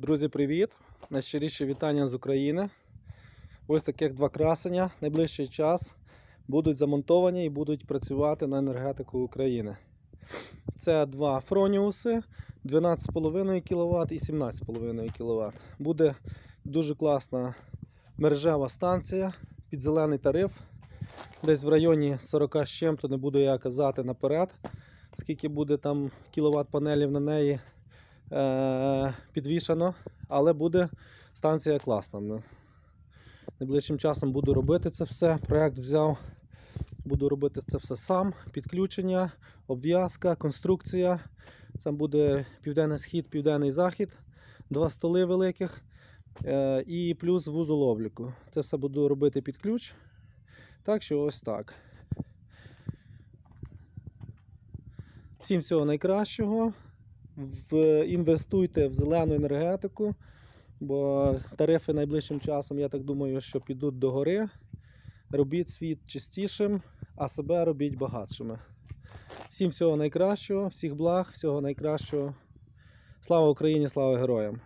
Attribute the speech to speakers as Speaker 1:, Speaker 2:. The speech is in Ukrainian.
Speaker 1: Друзі, привіт! Найщиріше вітання з України. Ось таких два красення. Найближчий час будуть замонтовані і будуть працювати на енергетику України. Це два фроніуси 12,5 кВт і 17,5 кВт. Буде дуже класна мережева станція під зелений тариф. Десь в районі 40 з чим-то, не буду я казати наперед, скільки буде там кіловат панелів на неї підвішано, але буде станція класна. Ну, Найближчим часом буду робити це все. Проект взяв, буду робити це все сам. Підключення, обв'язка, конструкція. Там буде південний схід, південний захід, два столи великих е- і плюс вузол обліку. Це все буду робити під ключ. Так що ось так. Всім всього найкращого. В, інвестуйте в зелену енергетику, бо тарифи найближчим часом, я так думаю, що підуть до гори. Робіть світ чистішим, а себе робіть багатшими. Всім всього найкращого, всіх благ, всього найкращого. Слава Україні, слава героям!